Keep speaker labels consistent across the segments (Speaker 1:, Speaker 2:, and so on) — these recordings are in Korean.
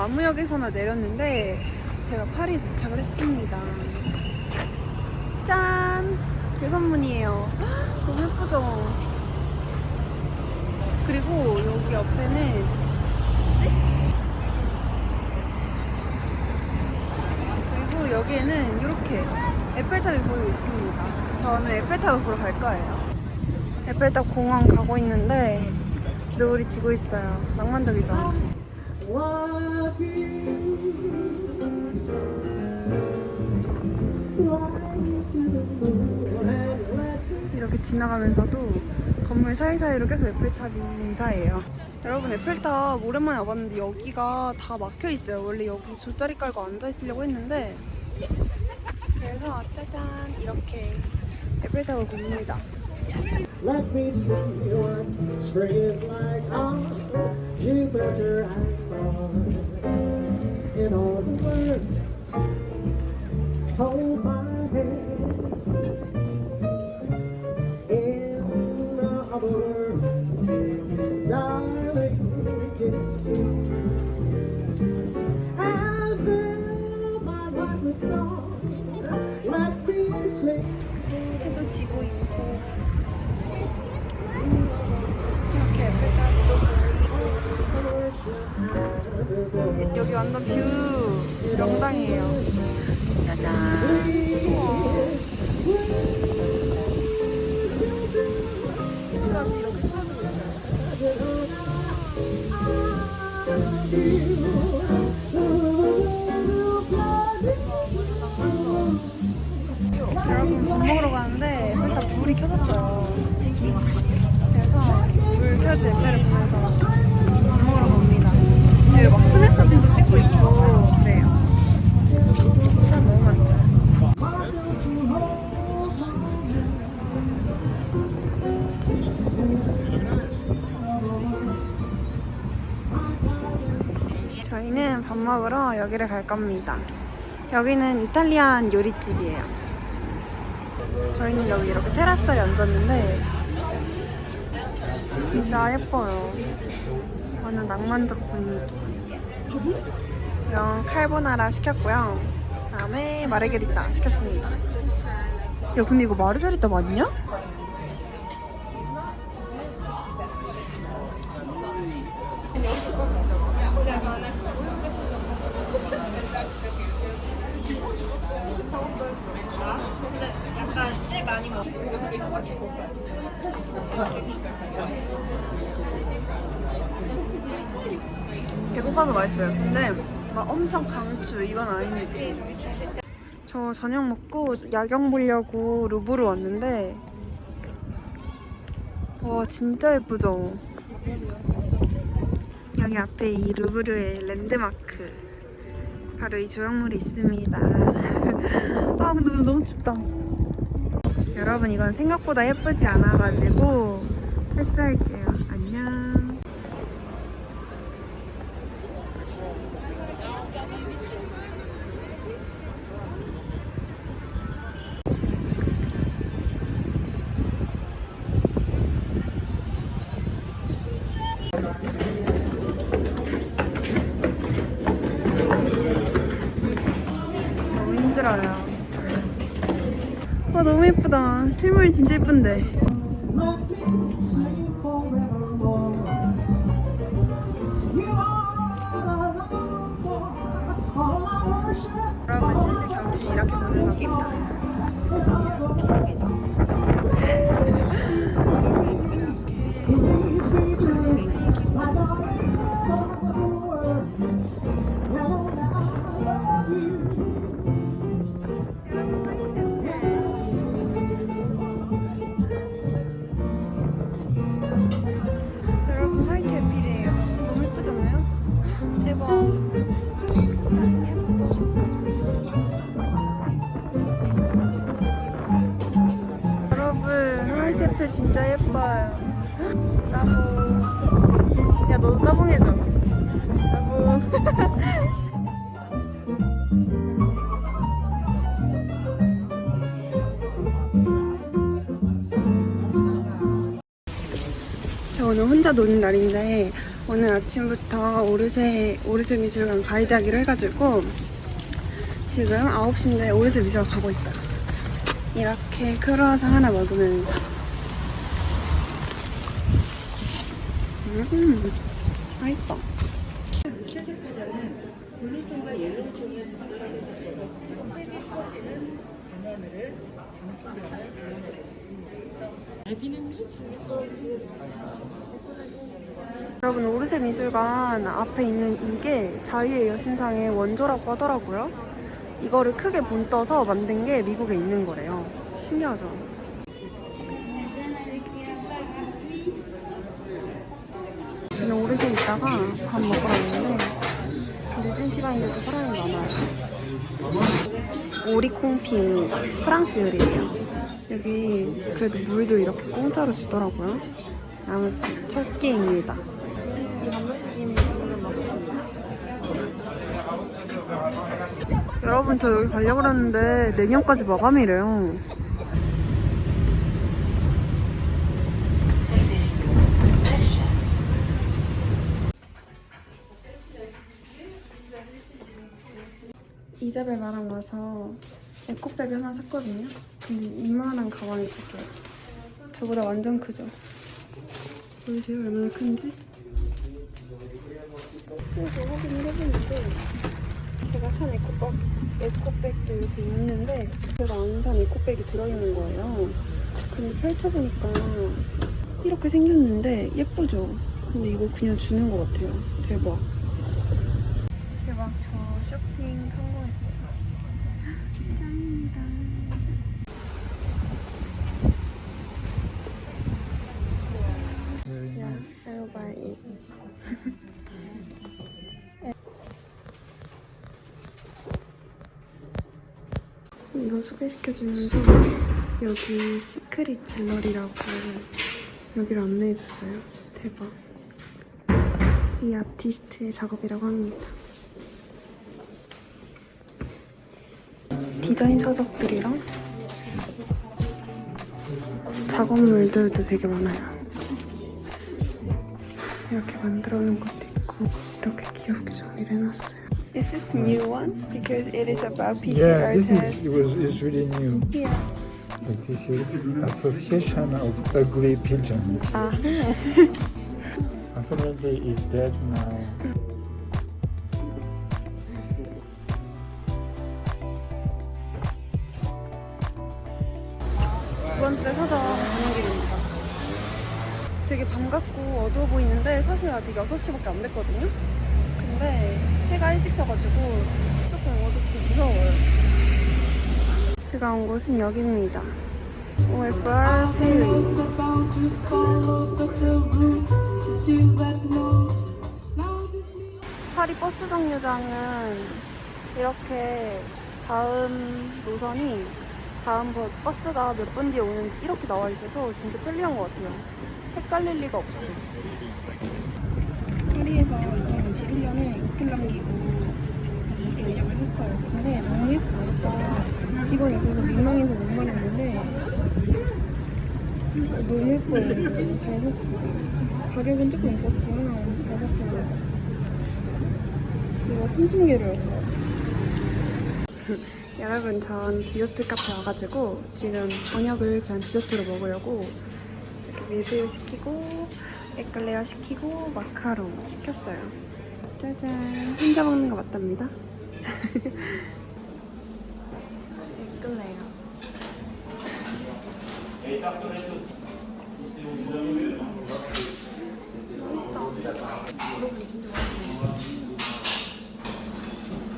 Speaker 1: 저 아무 역에서나 내렸는데 제가 파리에 도착을 했습니다. 짠! 개선문이에요. 헉, 너무 예쁘죠? 그리고 여기 옆에는 뭐지? 그리고 여기에는 이렇게 에펠탑이 보이고 있습니다. 저는 에펠탑을 보러 갈 거예요. 에펠탑 공원 가고 있는데 노을이 지고 있어요. 낭만적이죠?
Speaker 2: love
Speaker 1: 이렇게 지나가면서도 건물 사이사이로 계속 에펠탑이 인사해요. 여러분 에펠탑 오랜만에 와봤는데 여기가 다 막혀 있어요. 원래 여기 돗자리 깔고 앉아 있으려고 했는데 그래서 짜잔 이렇게 에펠탑을 봅니다.
Speaker 2: Let me see what spring is like on Jupiter and Mars. In all the words, hold my
Speaker 1: 여기 완전 뷰 명당이에요. 짜잔. 여러분 밥 먹으러 가는데 일단 불이 켜졌어요. 그래서 불 켜진 에펠을 보면서 밥 먹으러 갑니다. 막 스냅 저희는 밥 먹으러 여기를 갈 겁니다. 여기는 이탈리안 요리집이에요. 저희는 여기 이렇게 테라스에 앉았는데 진짜 예뻐요. 완전 낭만적 분위기. 이런 칼보나라 시켰고요. 그다음에 마르게리따 시켰습니다. 야 근데 이거 마르게리따 맞냐? 배고파서 맛있어요. 근데 막 엄청 강추 이건 아니지. 저 저녁 먹고 야경 보려고 루브르 왔는데 와 진짜 예쁘죠? 여기 앞에 이 루브르의 랜드마크 바로 이 조형물이 있습니다. 아 근데 너무 춥다. 여러분 이건 생각보다 예쁘지 않아가지고 패스할게요. 예쁘다. 실물이 진짜 예쁜데. 여러분 실제 경치는 이렇게 보는 겁니다.
Speaker 2: True, my
Speaker 1: 에필 진짜 예뻐요. 따봉. 야 너도 따봉해줘. 따봉. 저 오늘 혼자 노는 날인데 오늘 아침부터 오르세, 오르세 미술관 가이드하기로 해가지고 지금 9시인데 오르세 미술관 가고 있어요. 이렇게 크루아상 하나 먹으면서 음, 맛있다. 여러분 오르세 미술관 앞에 있는 이게 자유의 여신상의 원조라고 하더라고요. 이거를 크게 본 떠서 만든 게 미국에 있는 거래요. 신기하죠? 오르세 있다가 밥 먹으러 왔는데 늦은 시간인데도 사람이 많아요. 오리콩피입니다. 프랑스 요리예요. 여기 그래도 물도 이렇게 공짜로 주더라고요. 아무튼 첫 끼입니다. 여러분 저 여기 가려고 그랬는데 내년까지 마감이래요. 이자벨마랑 와서 에코백 하나 샀거든요. 근데 이만한 가방이 있었어요. 저보다 완전 크죠? 보이세요? 얼마나 큰지? 지금 확인을 해보는데 제가 산 에코백, 에코백도 이렇게 있는데 제가 안 산 에코백이 들어있는 거예요. 근데 펼쳐보니까 이렇게 생겼는데 예쁘죠? 근데 이거 그냥 주는 것 같아요. 대박. 저 쇼핑 성공했어요. 짱입니다. I'll buy it. 이거 소개시켜주면서 여기 시크릿 갤러리라고 여기를 안내해줬어요. 대박. 이 아티스트의 작업이라고 합니다. 디자인 서적들이랑 작업물들도 되게 많아요. 이렇게 만들어 놓은 것도 있고 이렇게 귀엽게 정리를 해놨어요. Is this new one? Because it is about PC
Speaker 3: Yeah,
Speaker 1: art
Speaker 3: this
Speaker 1: test.
Speaker 3: is, it was is really new.
Speaker 1: Yeah.
Speaker 3: But this is Association of Ugly Pigeons.
Speaker 1: 아,
Speaker 3: Unfortunately, it's dead now.
Speaker 1: 번째 서점 가는 길입니다. 되게 반갑고 어두워 보이는데 사실 아직 6시밖에 안 됐거든요? 근데 해가 일찍 져가지고 조금 어둡고 무서워요. 제가 온 곳은 여기입니다. 웨버 페리. 파리 버스 정류장은 이렇게 다음 노선이 다음 버- 버스가 몇 분 뒤에 오는지 이렇게 나와 있어서 진짜 편리한 것 같아요. 헷갈릴 리가 없어. 파리에서 2021년에 호텔 남기고 이렇게 인형을 샀어요. 근데 너무 예쁘니까 직원이 있어서 민망해서 못 말했는데 너무 예뻐요. 잘 샀어요. 가격은 조금 있었지만 잘 샀습니다. 이거 30유로였어요. 여러분 전 디저트 카페 와가지고 지금 저녁을 그냥 디저트로 먹으려고 이렇게 밀푀유 시키고 에클레어 시키고 마카롱 시켰어요. 짜잔. 혼자 먹는 거 맞답니다. 에클레어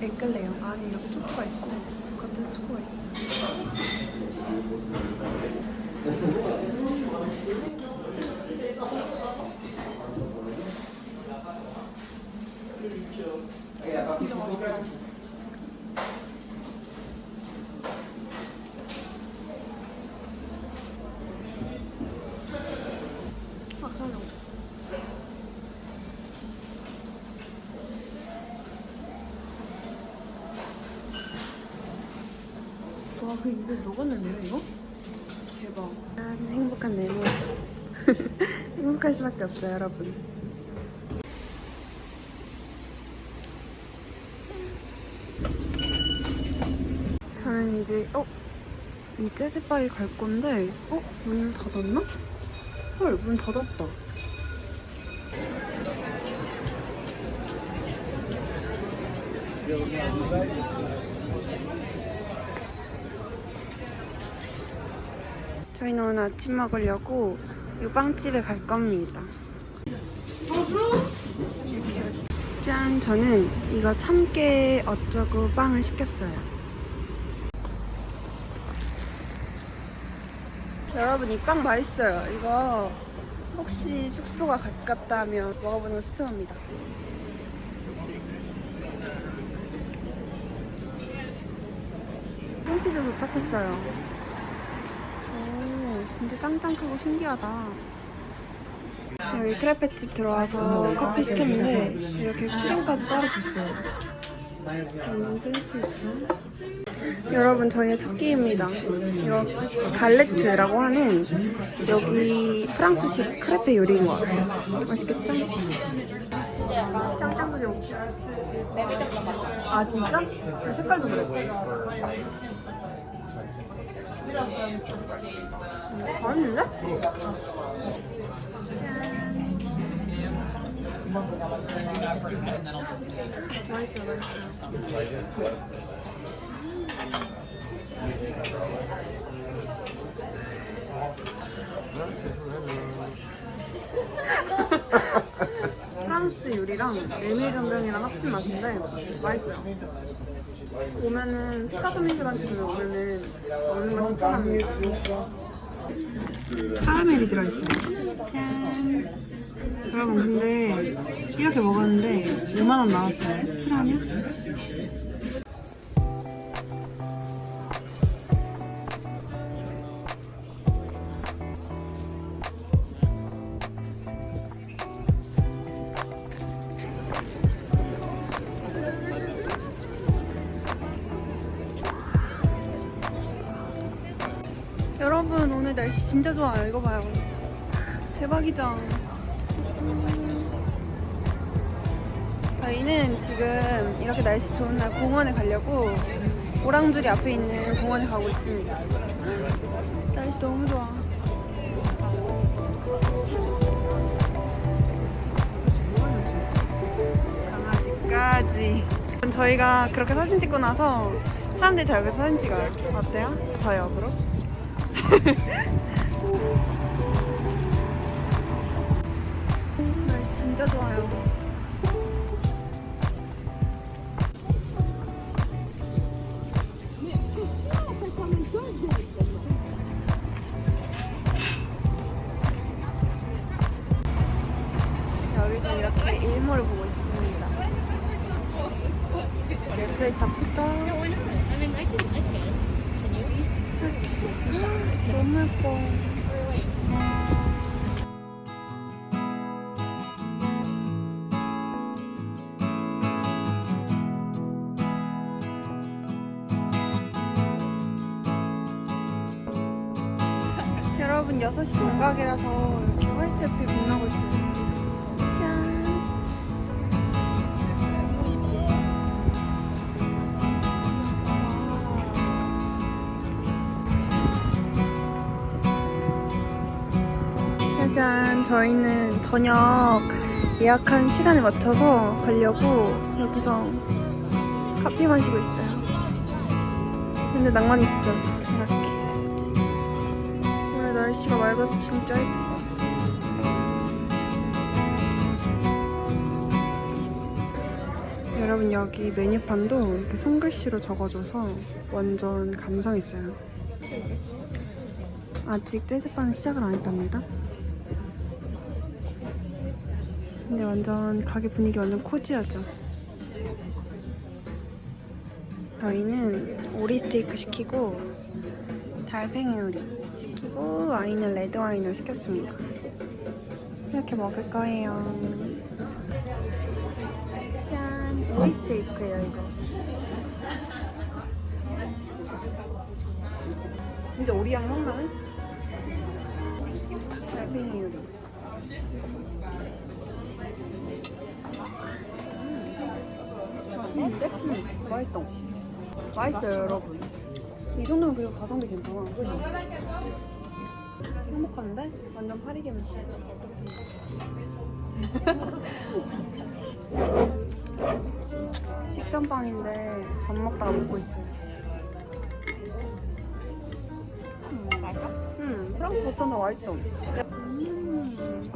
Speaker 1: 에클레어. 안에 이렇게 초코가 있고 겉에 초코 그 이거 녹았는데요, 이거? 대박. 아, 행복한 네모. 행복할 수밖에 없어요, 여러분. 저는 이제, 어? 이 재즈바에 갈 건데, 어? 문을 닫았나? 헐, 문 닫았다. 저희는 오늘 아침 먹으려고 이 빵집에 갈 겁니다. 짠! 저는 이거 참깨 어쩌고 빵을 시켰어요. 여러분 이 빵 맛있어요. 이거 혹시 숙소가 가깝다면 먹어보는 거 추천합니다. 홈피드 도착했어요. 오, 진짜 짱짱 크고 신기하다. 여기 크레페집 들어와서 커피 시켰는데 이렇게 크림까지 따로 줬어요. 완전 센스 있어. 여러분 저희의 첫 끼입니다. 이거 갈레트라고 하는 여기 프랑스식 크레페 요리인 것 같아요. 맛있겠죠? 짱짱 크게 먹아 진짜? 색깔도 그래. 맛있는데? 맛있어, 맛있어. 프랑스 요리랑 메밀 전병이랑 합친 맛인데 맛있어요. 오면은 피카소 미술관집에 오면은 먹는 거 추천합니다. 카라멜이 들어있어요. 짠. 여러분 근데 이렇게 먹었는데 5만 원 나왔어요. 실화냐? 날씨 진짜 좋아요. 이거 봐요. 대박이죠? 저희는 지금 이렇게 날씨 좋은 날 공원에 가려고 오랑주리 앞에 있는 공원에 가고 있습니다. 날씨 너무 좋아. 강아지까지. 저희가 그렇게 사진 찍고 나서 사람들이 다 여기서 사진 찍어요. 어때요? 저희 역으로? 날씨 진짜 좋아요. 여기서 이렇게 일몰을 보고 있습니다. 이렇게 잡부터 너무 예뻐. 여러분 6시 정각이라서 짜잔, 저희는 저녁 예약한 시간에 맞춰서 가려고 여기서 커피 마시고 있어요. 근데 낭만 있죠, 이렇게. 오늘 날씨가 맑아서 진짜 예뻐. 여러분 여기 메뉴판도 이렇게 손글씨로 적어줘서 완전 감성 있어요. 아직 재즈바는 시작을 안 했답니다. 근데 완전 가게 분위기 완전 코지하죠. 저희는 오리 스테이크 시키고 달팽이 요리 시키고 와인은 레드 와인을 시켰습니다. 이렇게 먹을 거예요. 짠, 오리 스테이크예요 이거. 진짜 오리 향이 확 나네. 달팽이 요리. 맛있어. 맛있어요, 여러분.
Speaker 2: 이 정도면 그리고 가성비 괜찮아. 그지? 행복한데? 완전 파리개면서. 식전빵인데 밥 먹다가 먹고 있어요. 음? 응, 프랑스 버터는 다 맛있어. 음.